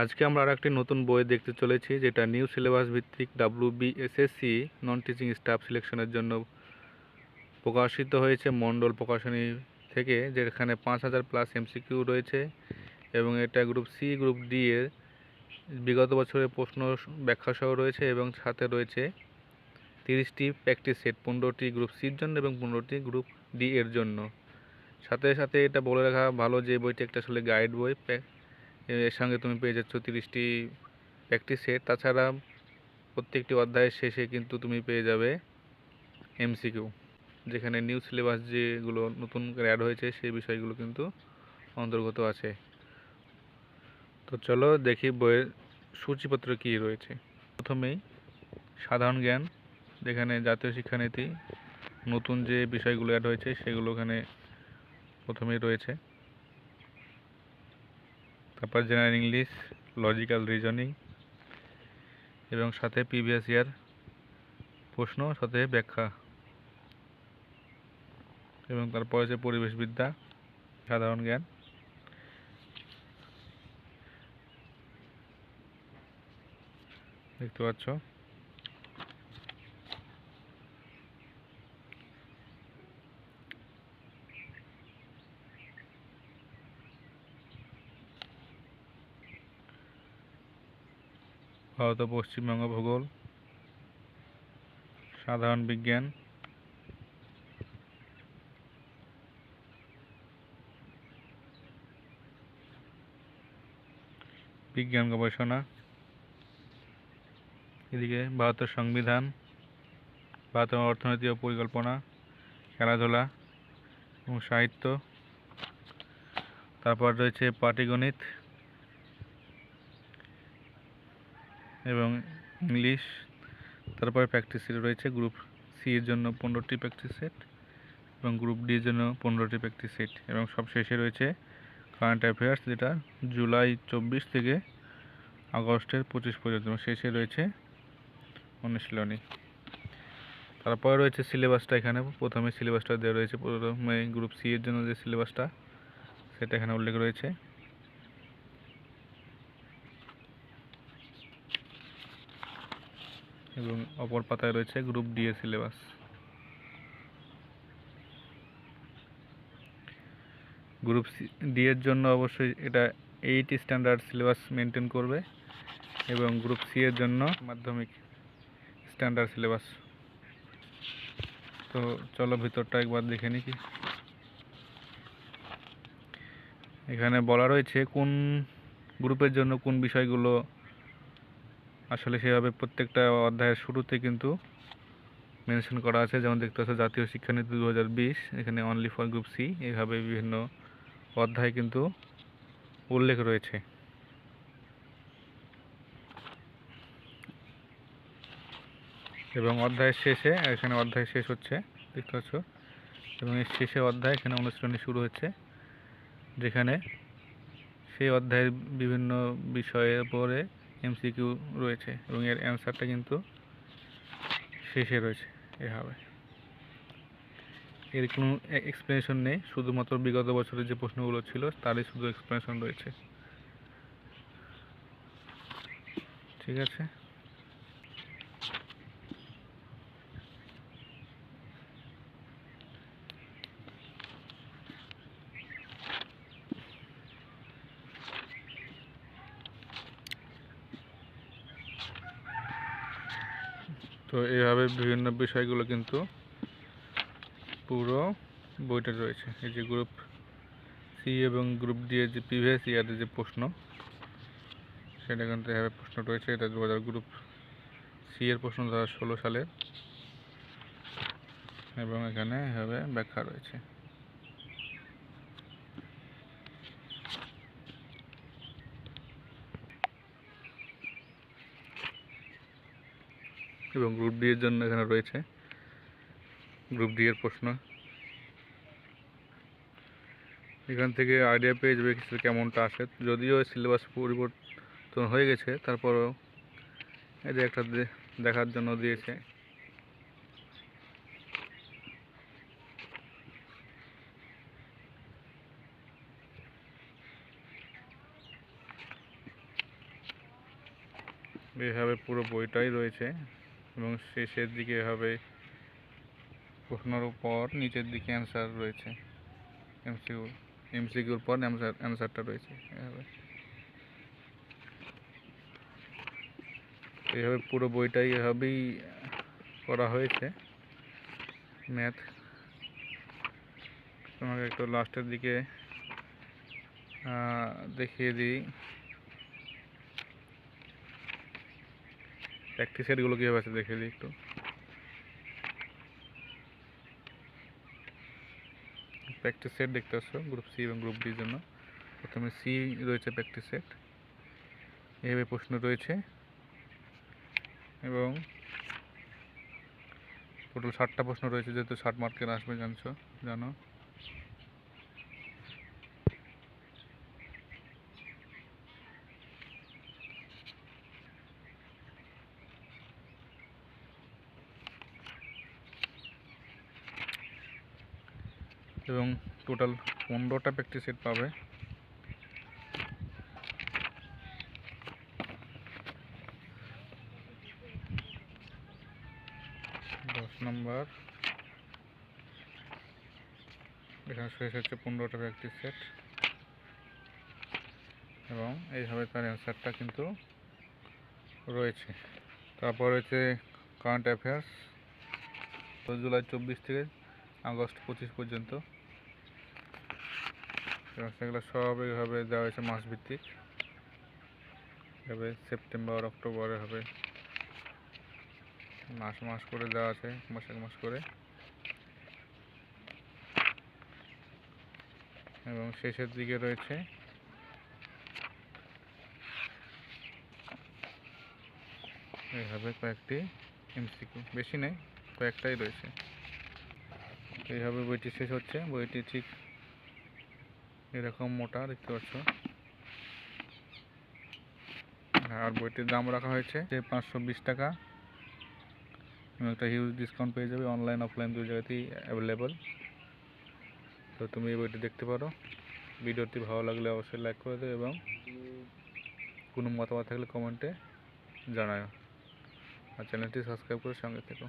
আজকে আমরা আর একটি নতুন বই দেখতে চলেছি, যেটা নিউ সিলেবাস ভিত্তিক W BSSC non teaching staff সিলেকশনের জন্য প্রকাশিত হয়েছে মণ্ডল প্রকাশনী থেকে, যেখানে পাঁচ হাজার প্লাস এমসিকিউ রয়েছে এবং এটা গ্রুপ সি গ্রুপ ডি এর বিগত বছরের প্রশ্ন ব্যাখ্যা সহ রয়েছে এবং সাথে রয়েছে তিরিশটি প্র্যাকটিস সেট পনেরোটি গ্রুপ সির জন্য এবং পনেরোটি গ্রুপ ডি এর জন্য। সাথে সাথে এটা বলে রাখা ভালো যে বইটি একটা আসলে গাইড বই এর সঙ্গে তুমি পেয়ে যাচ্ছ তিরিশটি প্র্যাকটিস সেট তাছাড়া প্রত্যেকটি অধ্যায়ের শেষে কিন্তু তুমি পেয়ে যাবে এমসিকিউ যেখানে নিউ সিলেবাস যেগুলো নতুন করে অ্যাড হয়েছে সেই বিষয়গুলো কিন্তু অন্তর্গত আছে। তো চলো দেখি বইয়ের সূচিপত্র কী রয়েছে। প্রথমেই সাধারণ জ্ঞান, যেখানে জাতীয় শিক্ষানীতি, নতুন যে বিষয়গুলো অ্যাড হয়েছে সেগুলো ওখানে প্রথমেই রয়েছে। তারপর জেনারেল ইংলিশ লজিক্যাল রিজনিং এবং সাথে প্রিভিয়াস ইয়ার প্রশ্ন, সাথে ব্যাখ্যা এবং তারপর আছে পরিবেশবিদ্যা সাধারণ জ্ঞান। দেখতে পাচ্ছ? ভারত ও পশ্চিমবঙ্গ ভূগোল, সাধারণ বিজ্ঞান। বিজ্ঞান গবেষণা, এদিকে ভারতের সংবিধান, ভারতের অর্থনীতি ও পরিকল্পনা, খেলাধুলা এবং সাহিত্য। তারপর রয়েছে পাটিগণিত। এবং ইংলিশ, তারপরে প্র্যাকটিস সেট রয়েছে গ্রুপ সি এর জন্য পনেরোটি প্র্যাকটিস সেট এবং গ্রুপ ডি এর জন্য পনেরোটি প্র্যাকটিস সেট এবং সব শেষে রয়েছে কারেন্ট অ্যাফেয়ার্স যেটা জুলাই চব্বিশ থেকে আগস্টের পঁচিশ পর্যন্ত শেষে রয়েছে অনুশীলনী। তারপরে রয়েছে সিলেবাসটা এখানে, প্রথমে সিলেবাসটা দেওয়া রয়েছে, প্রথমে গ্রুপ সি এর জন্য যে সিলেবাসটা সেটা এখানে উল্লেখ রয়েছে। এবং অপর পাতায় রয়েছে গ্রুপ ডি এর সিলেবাস। গ্রুপ ডি এর জন্য অবশ্যই এটা এইট স্ট্যান্ডার্ড সিলেবাস মেনটেন করবে এবং গ্রুপ সি এর জন্য মাধ্যমিক স্ট্যান্ডার্ড সিলেবাস। তো চলো ভিতরটা একবার দেখে নিই কি। এখানে বলা রয়েছে কোন গ্রুপের জন্য কোন বিষয়গুলো আসলে সেভাবে প্রত্যেকটা অধ্যায়ের শুরুতে কিন্তু মেনশন করা আছে। যেমন দেখতে পাচ্ছ, জাতীয় শিক্ষানীতি দু হাজার বিশ, এখানে অনলি ফর গ্রুপ সি এইভাবে বিভিন্ন অধ্যায় কিন্তু উল্লেখ রয়েছে। এবং অধ্যায়ের শেষে, এখানে অধ্যায় শেষ হচ্ছে, দেখতে পাচ্ছ। এবং এর শেষে অধ্যায়, এখানে অনুশীলনী শুরু হচ্ছে, যেখানে সেই অধ্যায়ের বিভিন্ন বিষয়ের উপরে এমসিকিউ রয়েছে এবং এর অ্যান্সারটা কিন্তু শেষে রয়েছে এভাবে। এর কোনো এক্সপ্লেনেশন নেই, শুধুমাত্র বিগত বছরের যে প্রশ্নগুলো ছিল, তারই শুধু এক্সপ্লেনেশন রয়েছে। ঠিক আছে? তো এইভাবে বিভিন্ন বিষয়গুলো কিন্তু পুরো বইটা রয়েছে। এই যে গ্রুপ সি এবং গ্রুপ ডি এর যে প্রিভিয়াস ইয়ারের যে প্রশ্ন, সেটা কিন্তু এভাবে প্রশ্ন রয়েছে। এটা দু হাজার গ্রুপ সি এর প্রশ্ন দু হাজার ষোলো সালের। এবং এখানে এভাবে ব্যাখ্যা রয়েছে। এবং গ্রুপ ডি এর জন্য এখানে রয়েছে। গ্রুপ ডি এর প্রশ্ন। এখান থেকে আইডিয়া পেয়ে যাবে কিছু কেমনটা আসে। যদিও সিলেবাস পরিবর্তন হয়ে গেছে, তারপরও যে একটা দেখার জন্য দিয়েছে। এভাবে পুরো বইটাই রয়েছে। এবং শেষের দিকে এভাবে প্রশ্নর উপর, নিচের দিকে অ্যান্সার রয়েছে। এমসিকিউ এমসিকিউর পর অ্যান্সার অ্যান্সারটা রয়েছে। এভাবে এইভাবে পুরো বইটাই এভাবেই করা হয়েছে। ম্যাথ তোমাকে একটু লাস্টের দিকে দেখিয়ে দিই। প্র্যাকটিস সেটগুলো কীভাবে আছে দেখিয়ে দিই একটু। প্র্যাকটিস সেট দেখতে পাচ্ছ গ্রুপ সি এবং গ্রুপ ডির জন্য। প্রথমে সি রয়েছে প্র্যাকটিস সেট এভাবে প্রশ্ন রয়েছে। এবং টোটাল ষাটটা প্রশ্ন রয়েছে, যেহেতু ষাট মার্কের আসবে, জানছো, জানো। এবং টোটাল পনেরোটা প্র্যাকটিস সেট পাবে। দশ নম্বর এখানে শেষ হচ্ছে পনেরোটা প্র্যাকটিস সেট এবং এইভাবে তার অ্যান্সারটা কিন্তু রয়েছে। তারপর রয়েছে কারেন্ট অ্যাফেয়ার্স জুলাই চব্বিশ থেকে আগস্ট পঁচিশ পর্যন্ত। সেগুলো সব এইভাবে দেওয়া হয়েছে মাসভিত্তিক। এভাবে সেপ্টেম্বর, অক্টোবরে হবে মাস মাস করে দেওয়া আছে, মাস এক মাস করে। এবং শেষের দিকে রয়েছে এইভাবে কয়েকটি এমসিকিউ। বেশি নেই কয়েকটাই রয়েছে। এইভাবে বইটি শেষ হচ্ছে। বইটি ঠিক এরকম মোটা, দেখতে পাচ্ছ? আর বইটির দাম রাখা হয়েছে যে পাঁচশো টাকা। এবং একটা হিউজ ডিসকাউন্ট পেয়ে যাবে অনলাইন অফলাইন দুই জায়গাতেই অ্যাভেলেবল তো তুমি এই বইটি দেখতে পারো। ভিডিওটি ভালো লাগলে অবশ্যই লাইক করে দেবে এবং কোনো মতামত থাকলে কমেন্টে জানাও আর চ্যানেলটি সাবস্ক্রাইব করে সঙ্গে থেকো।